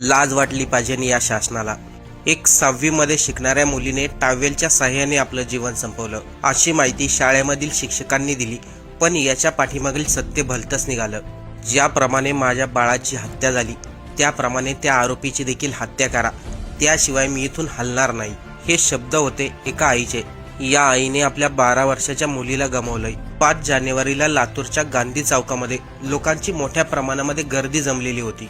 लाज वाटली पाहिजे या शासनाला. एक सहावीमध्ये शिकणाऱ्या मुलीने टावेलच्या सहाय्याने आपलं जीवन संपवलं. अशी माहिती शाळेमधील शिक्षकांनी दिली पण याच्या पाठीमागील सत्य भलतंच निघालं. ज्याप्रमाणे माझ्या बाळाची हत्या झाली त्याप्रमाणे त्या आरोपीची देखील हत्या करा. त्याशिवाय मी इथून हलणार नाही. हे शब्द होते एका आईचे. या आईने आपल्या बारा वर्षाच्या मुलीला गमावलंय. पाच जानेवारीला लातूरच्या गांधी चौकामध्ये लोकांची मोठ्या प्रमाणामध्ये गर्दी जमलेली होती.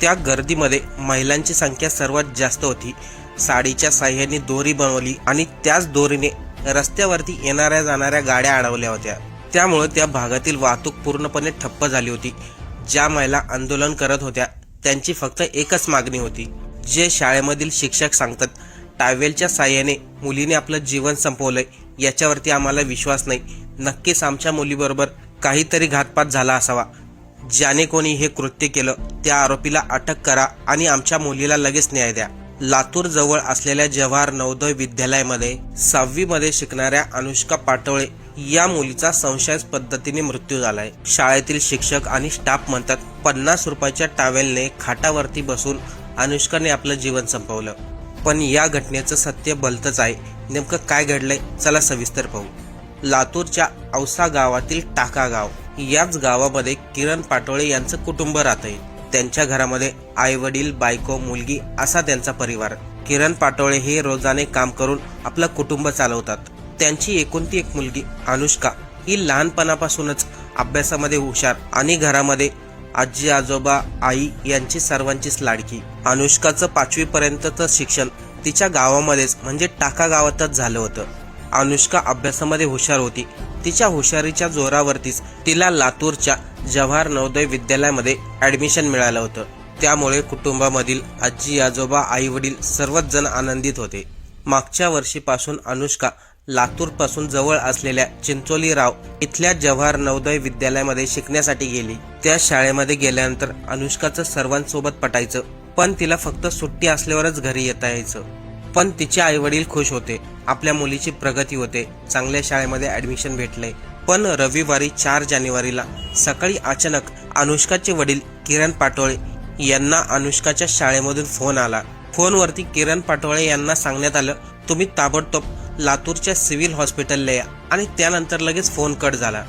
त्या गर्दीमध्ये महिलांची संख्या सर्वात जास्त होती. साडीच्या साह्याने दोरी बनवली आणि त्याच दोरीने रस्त्यावरती येणाऱ्या जाणाऱ्या गाड्या अडवल्या होत्या. त्यामुळे त्या भागातील वाहतूक पूर्णपणे ठप्प झाली होती. ज्या महिला आंदोलन करत होत्या त्यांची फक्त एकच मागणी होती. जे शाळेमधील शिक्षक सांगतात टावेलच्या साह्याने मुलीने आपलं जीवन संपवलंय याच्यावरती आम्हाला विश्वास नाही. नक्कीच आमच्या मुलीबरोबर काहीतरी घातपात झाला असावा. ज्याने कोणी हे कृत्य केलं त्या आरोपीला अटक करा आणि आमच्या मुलीला लगेच न्याय द्या. लातूर जवळ असलेल्या जवाहर नवोदय विद्यालयामध्ये सहावी मध्ये शिकणाऱ्या अनुष्का पाटोळे या मुलीचा संशयास पद्धतीने मृत्यू झालाय. शाळेतील शिक्षक आणि स्टाफ म्हणतात पन्नास रुपयाच्या टावेलने खाटावरती बसून अनुष्काने आपलं जीवन संपवलं. पण या घटनेचं सत्य भलतंच आहे. नेमकं काय घडलंय चला सविस्तर पाहू. लातूरच्या औसा गावातील टाका गाव. याच गावामध्ये किरण पाटोळे यांचं कुटुंब राहतंय. त्यांच्या घरामध्ये आई वडील बायको मुलगी असा त्यांचा परिवार. किरण पाटोळे हे रोजाने काम करून आपलं कुटुंब चालवतात. त्यांची एकुलती एक मुलगी अनुष्का ही लहानपणापासूनच अभ्यासामध्ये हुशार आणि घरामध्ये आजी आजोबा आई यांची सर्वांचीच लाडकी. अनुष्काचं पाचवीपर्यंतचं शिक्षण तिच्या गावामध्येच म्हणजे टाका गावातच झालं होतं. अनुष्का अभ्यासामध्ये हुशार होती. तिच्या हुशारीच्या जोरावरतीच तिला लातूरच्या जवाहर नवोदय विद्यालयामध्ये ऍडमिशन मिळालं होतं. त्यामुळे कुटुंबामधील आजी आजोबा आई वडील सर्वच जण आनंदित होते. मागच्या वर्षीपासून अनुष्का लातूरपासून जवळ असलेल्या चिंचोली राव इथल्या जवाहर नवोदय विद्यालयामध्ये शिकण्यासाठी गेली. त्या शाळेमध्ये गेल्यानंतर अनुष्काचं सर्वांसोबत पटायचं पण तिला फक्त सुट्टी असल्यावरच घरी येता यायचं. पण तिचे आई वडील खुश होते. आपल्या मुलीची प्रगती होते. चांगल्या शाळेमध्ये ऍडमिशन भेटले. पण रविवारी चार जानेवारीला सकाळी अचानक अनुष्काचे वडील किरण पाटोळे यांना अनुष्काच्या शाळेमधून फोन आला. फोनवरती किरण पाटोळे यांना सांगण्यात आलं तुम्ही ताबडतोब लातूरच्या सिव्हिल हॉस्पिटलला या. आणि त्यानंतर लगेच फोन कट झाला.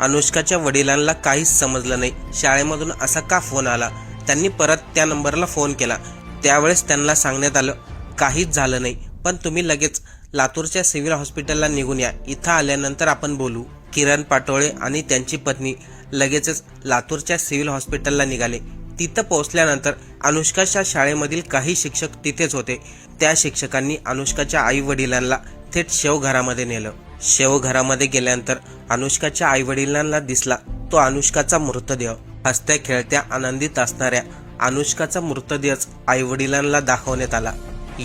अनुष्काच्या वडिलांना काहीच समजलं नाही. शाळेमधून असा का फोन आला? त्यांनी परत त्या नंबरला फोन केला. त्यावेळेस त्यांना सांगण्यात आलं काहीच झालं नाही. पण तुम्ही लगेच लातूरच्या सिव्हिल हॉस्पिटलला निघून या. इथं आल्यानंतर आपण बोलू. किरण पाटोळे आणि त्यांची पत्नी लगेचच लातूरच्या सिव्हिल हॉस्पिटलला निघाले. तिथं पोहोचल्यानंतर अनुष्काच्या शाळेमधील काही शिक्षक तिथेच होते. त्या शिक्षकांनी अनुष्काच्या आई वडिलांना थेट शेवघरामध्ये नेलं. शेवघरामध्ये गेल्यानंतर अनुष्काच्या आई वडिलांना दिसला तो अनुष्काचा मृतदेह. हसत्या खेळत्या आनंदित असणाऱ्या अनुष्काचा मृतदेहच आई वडिलांना दाखवण्यात आला.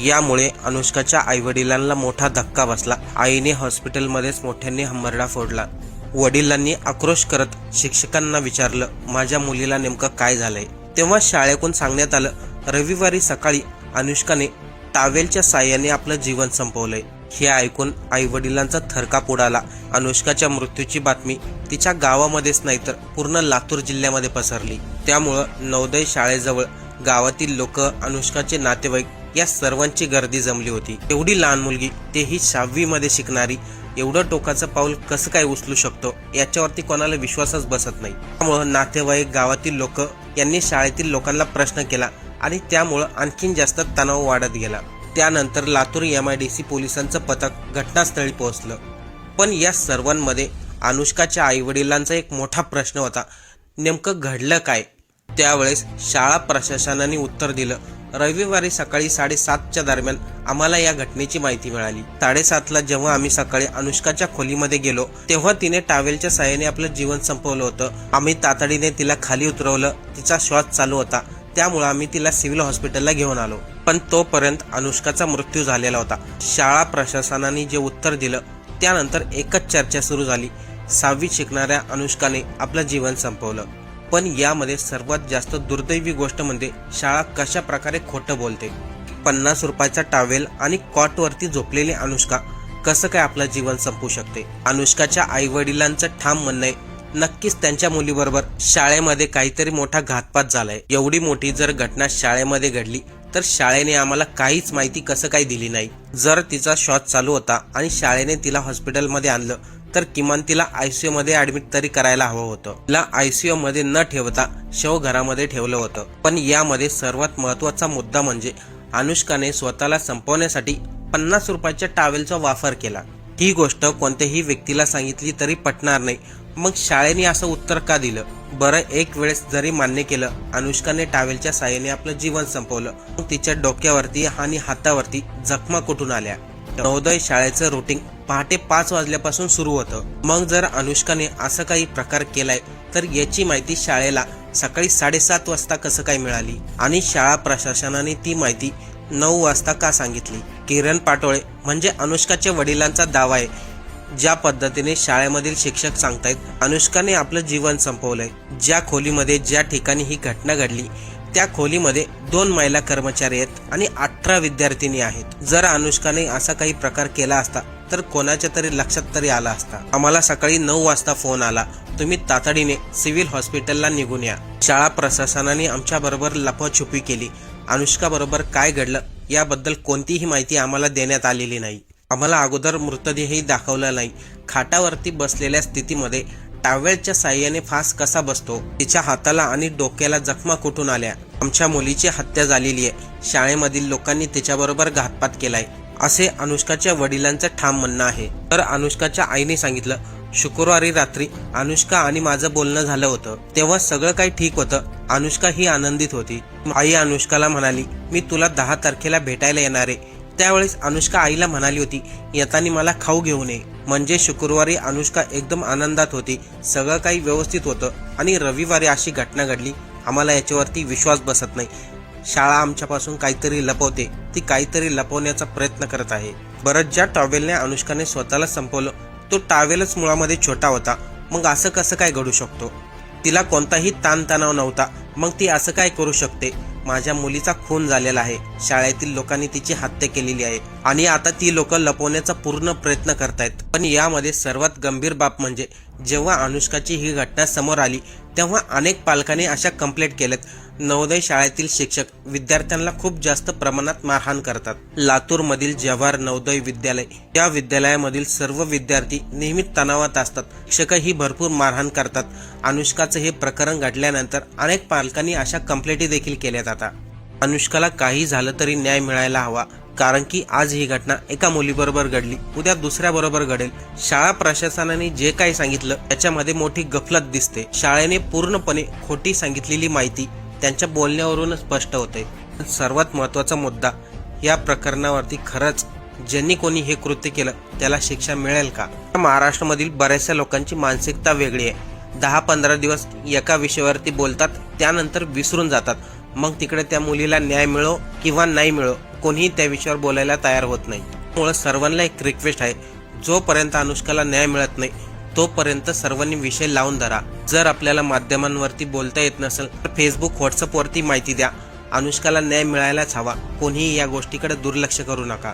यामुळे अनुष्काच्या आई वडिलांना मोठा धक्का बसला. आईने हॉस्पिटलमध्येच मोठ्याने हंबरडा फोडला. वडिलांनी आक्रोश करत शिक्षकांना विचारलं माझ्या मुलीला नेमकं काय झालंय? तेव्हा शाळेकडून सांगण्यात आलं रविवारी सकाळी अनुष्काने टावेलच्या साह्याने आपलं जीवन संपवलंय. हे ऐकून आई वडिलांचा थरकाप उडाला. अनुष्काच्या मृत्यूची बातमी तिच्या गावामध्येच नाही तर पूर्ण लातूर जिल्ह्यामध्ये पसरली. त्यामुळं नवोदय शाळेजवळ गावातील लोक अनुष्काचे नातेवाईक या सर्वांची गर्दी जमली होती. एवढी लहान मुलगी तेही सहावी मध्ये शिकणारी एवढं टोकाचं पाऊल कसं काय उचलू शकतो याच्यावरती कोणाला विश्वासच बसत नाही. त्यामुळं नातेवाईक गावातील लोक यांनी शाळेतील लोकांना प्रश्न केला आणि त्यामुळं आणखीन जास्त तणाव वाढत गेला. त्यानंतर Latur M I D C पोलिसांचं पथक घटनास्थळी पोहोचलं. पण या सर्वांमध्ये अनुष्काच्या आई वडिलांचा एक मोठा प्रश्न होता नेमकं घडलं काय? त्यावेळेस शाळा प्रशासनाने उत्तर दिलं रविवारी सकाळी साडेसातच्या दरम्यान आम्हाला या घटनेची माहिती मिळाली. साडेसातला जेव्हा आम्ही सकाळी अनुष्काच्या खोलीमध्ये गेलो तेव्हा तिने टावेलच्या साह्याने आपलं जीवन संपवलं होतं. आम्ही तातडीने तिला खाली उतरवलं. तिचा श्वास चालू होता. त्यामुळे आम्ही तिला सिव्हिल हॉस्पिटलला घेऊन आलो. पण तोपर्यंत अनुष्काचा मृत्यू झालेला होता. शाळा प्रशासनाने जे उत्तर दिलं त्यानंतर एकच चर्चा सुरू झाली. सहावीत शिकणाऱ्या अनुष्काने आपलं जीवन संपवलं. पण यामध्ये सर्वात जास्त दुर्दैवी गोष्ट म्हणजे शाळा कशा प्रकारे खोटं बोलते. पन्नास रुपयाचा टावेल आणि कॉटवरती झोपलेली अनुष्का कसं काय आपलं जीवन संपू शकते? अनुष्काच्या आई वडिलांचं ठाम म्हणणं आहे नक्कीच त्यांच्या मुलीबरोबर शाळेमध्ये काहीतरी मोठा घातपात झालाय. एवढी मोठी जर घटना शाळेमध्ये घडली तर शाळेने आम्हाला काहीच माहिती कसं काही दिली नाही. जर तिचा शॉट चालू होता आणि शाळेने तिला हॉस्पिटलमध्ये आणलं तर किमान तिला आयसीयू मध्ये ऍडमिट तरी करायला हवं होतं. तिला आयसीयू मध्ये न ठेवता शव घरामध्ये ठेवलं होतं. पण यामध्ये सर्वात महत्त्वाचा मुद्दा म्हणजे अनुष्काने स्वतःला संपवण्यासाठी पन्नास रुपयाच्या टावेलचा वापर केला. ही गोष्ट कोणत्याही व्यक्तीला सांगितली तरी पटणार नाही. मग शाळेने असं उत्तर का दिलं? बरं एक वेळेस जरी मान्य केलं अनुष्काने टावेलच्या साह्याने आपलं जीवन संपवलं. मग तिच्या डोक्यावरती आणि हातावरती जखमा कुठून आल्या? नवोदय शाळेचं रुटीन पहाटे पाच वाजल्यापासून सुरू होतं. मग जर अनुष्काने असं काही प्रकार केलाय तर याची माहिती शाळेला सकाळी साडेसात वाजता कसं काय मिळाली? आणि शाळा प्रशासनाने ती माहिती नऊ वाजता का सांगितली? किरण पाटोळे म्हणजे अनुष्काच्या वडिलांचा दावा आहे ज्या पद्धतीने शाळेमधील शिक्षक सांगतायत अनुष्काने आपलं जीवन संपवलंय. ज्या खोलीमध्ये ज्या ठिकाणी ही घटना घडली त्या खोलीमध्ये दोन महिला कर्मचारी आहेत आणि अठरा विद्यार्थिनी आहेत. जर अनुष्काने असा काही प्रकार केला असता तर कोणाच्या तरी लक्षात तरी आला असता. आम्हाला सकाळी नऊ वाजता फोन आला. तुम्ही तातडीने सिव्हिल हॉस्पिटलला निघून या. शाळा प्रशासनाने आमच्या बरोबर लपछुपी केली. अनुष्का बरोबर काय घडलं याबद्दल कोणतीही माहिती आम्हाला देण्यात आलेली नाही. आम्हाला अगोदर मृतदेहही दाखवला नाही. खाटावरती बसलेल्या स्थितीमध्ये टावेलच्या साह्याने फास कसा बसतो? तिच्या हाताला आणि डोक्याला जखमा कुठून आल्या? आमच्या मुलीची हत्या झालेली आहे. शाळेमधील लोकांनी तिच्याबरोबर घातपात केलाय. असे अनुष्काच्या वडिलांचं ठाम म्हणणं आहे. तर अनुष्काच्या आईने सांगितलं शुक्रवारी रात्री अनुष्का आणि माझं बोलणं झालं होतं. तेव्हा सगळं काही ठीक होतं. अनुष्का ही आनंदित होती. आई अनुष्काला म्हणाली मी तुला दहा तारखेला भेटायला येणार आहे. त्यावेळेस अनुष्का आईला म्हणाली होती येताना मला खाऊ घेऊ नये. म्हणजे शुक्रवारी अनुष्का एकदम आनंदात होती. सगळं काही व्यवस्थित होतं आणि रविवारी अशी घटना घडली. आम्हाला याच्यावरती विश्वास बसत नाही. शाळा आमच्यापासून काहीतरी लपवते ती काहीतरी लपवण्याचा प्रयत्न करत आहे. बरं ज्या टॉवेलने अनुष्काने स्वतःला संपवलं तो टॉवेलच मुळामध्ये छोटा होता. मग असं कसं काय घडू शकतो? तिला कोणताही ताणतणाव नव्हता. मग ती असं काय करू शकते? माझ्या मुलीचा खून झालेला आहे. शाळेतील लोकांनी तिची हत्या केलेली आहे. आणि आता ती लोक लपवण्याचा पूर्ण प्रयत्न करतायत. पण यामध्ये सर्वात गंभीर बाब म्हणजे जेव्हा अनुष्काची ही घटना समोर आली तेव्हा अनेक पालकांनी अशा कंप्लेंट केल्यात. नवोदय शाळेतील शिक्षक विद्यार्थ्यांना खूप जास्त प्रमाणात मारहाण करतात. लातूर मधील जवाहर नवोदय विद्यालय या विद्यालयामधील सर्व विद्यार्थी नेहमी तणावात असतात. शिक्षकही भरपूर मारहाण करतात. अनुष्काचं हे प्रकरण घडल्यानंतर अनेक पालकांनी अशा कंप्लेंटी देखील केल्यात आता. अनुष्काला काही झालं तरी न्याय मिळायला हवा कारण की आज ही घटना एका मुलीबरोबर घडली उद्या दुसऱ्या बरोबर घडेल. शाळा प्रशासनाने जे काही सांगितलं त्याच्यामध्ये मोठी गफलत दिसते. शाळेने पूर्णपणे खोटी सांगितलेली माहिती त्यांच्या बोलण्यावरूनच स्पष्ट होते सर्वात महत्त्वाचा मुद्दा या प्रकरणावरती खरंच ज्यांनी कोणी हे कृत्य केलं त्याला शिक्षा मिळेल का? महाराष्ट्रामधील बऱ्याचशा लोकांची मानसिकता वेगळी आहे. दहा पंधरा दिवस एका विषयावरती बोलतात त्यानंतर विसरून जातात. मग तिकडे त्या मुलीला न्याय मिळो किंवा नाही मिळो कोणीही त्या विषयावर बोलायला तयार होत नाही. त्यामुळे सर्वांना एक रिक्वेस्ट आहे जोपर्यंत अनुष्काला न्याय मिळत नाही तोपर्यंत सर्वांनी विषय लावून धरा. जर आपल्याला माध्यमांवरती बोलता येत नसेल तर फेसबुक व्हॉट्सअपवरती माहिती द्या. अनुष्काला न्याय मिळायलाच हवा. कोणीही या गोष्टीकडे दुर्लक्ष करू नका.